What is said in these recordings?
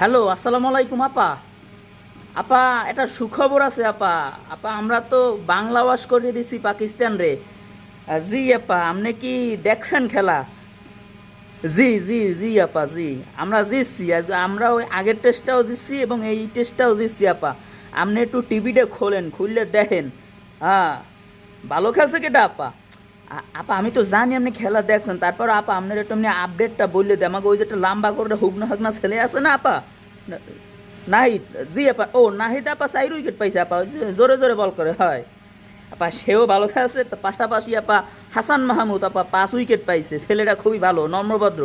Hello, আসসালামু আলাইকুম, আপা। আপা এটা সুখবর আছে, আপা। আপা, আমরা তো বাংলা ওয়াশ করে দিছি পাকিস্তান রে। জি, আপা, আপনি কি দেখছেন খেলা? জি জি জি, আপা, জি। আমরা জিতছি আমরা ওই আগের টেস্টটাও জিতছি এবং এই টেস্টটাও জিতছি, আপা। আপনি একটু টিভিটা খোলেন, খুললে দেখেন। হ্যাঁ ভালো খেলছে কেটা, আপা? আপা, আমি তো জানি আপনি খেলা দেখছেন। তারপর আপা, আপনার একটু এমনি আপডেটটা বললে দে আমাকে ওই যে একটা লম্বা করে হুগনা হাগনা ছেলে আছে না, আপা? নাহিদ, জি, আপা, ও, নাহিদ আপা চাইর উইকেট পাইছে, আপা জোরে জোরে বল করে, হয়। আপা, সেও ভালো খেলছে পাশাপাশি আপা, হাসান মাহমুদ, আপা, পাঁচ উইকেট পাইছে। ছেলেটা খুবই ভালো, নম্রভদ্র।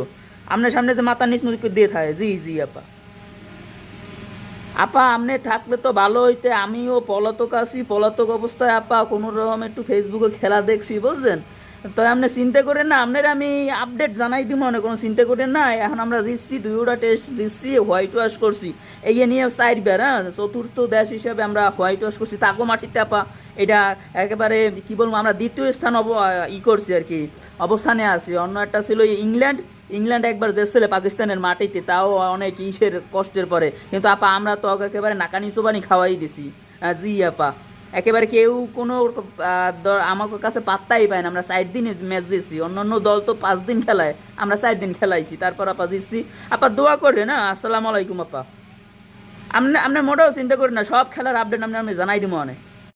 আপনার সামনে যে মাথা নিচ দিয়ে থাকে, জি জি, আপা। আপা আপনি থাকলে তো ভালো হইতে। আমিও পলাতক আছি, পলাতক অবস্থায় আপা, কোনো রকম একটু ফেসবুকে খেলা দেখছি, বুঝছেন? তো আপনি চিন্তা করেন না, আপনার আমি আপডেট জানাই দিব না কোনো চিন্তা করেন না, এখন আমরা জিতছি, দুইটা টেস্ট জিতছি হোয়াইট ওয়াশ করছি। এই নিয়ে সাইড বের হ্যাঁ? চতুর্থ দেশ হিসাবে আমরা হোয়াইট ওয়াশ করছি। তাকো মাটিতে আপা, এটা একেবারে, কি বলব, আমরা দ্বিতীয় স্থান অব ই করছি আর কি, অবস্থানে আছি। অন্য একটা ছিল ইংল্যান্ড ইংল্যান্ড একবার যেছিল পাকিস্তানের মাটিতে, তাও অনেক ইসের কষ্টের পরে। কিন্তু আপা, আমরা তো একেবারে নাকানি চোবানি খাওয়াই দিছি। জি আপা। একেবারে কেউ কোনো আমার কাছে পাত্তাই পায় না। আমরা চার দিন ম্যাচ দিয়েছি। অন্য অন্য দল তো পাঁচ দিন খেলায়। আমরা চার দিন খেলাইছি। তারপর আপা দিচ্ছি, আপা দোয়া করে না আসসালামু আলাইকুম আপা। আপনি আপনার মোটাও চিন্তা করেন না। সব খেলার আপডেট আপনি আমি জানাই দিব অনেক।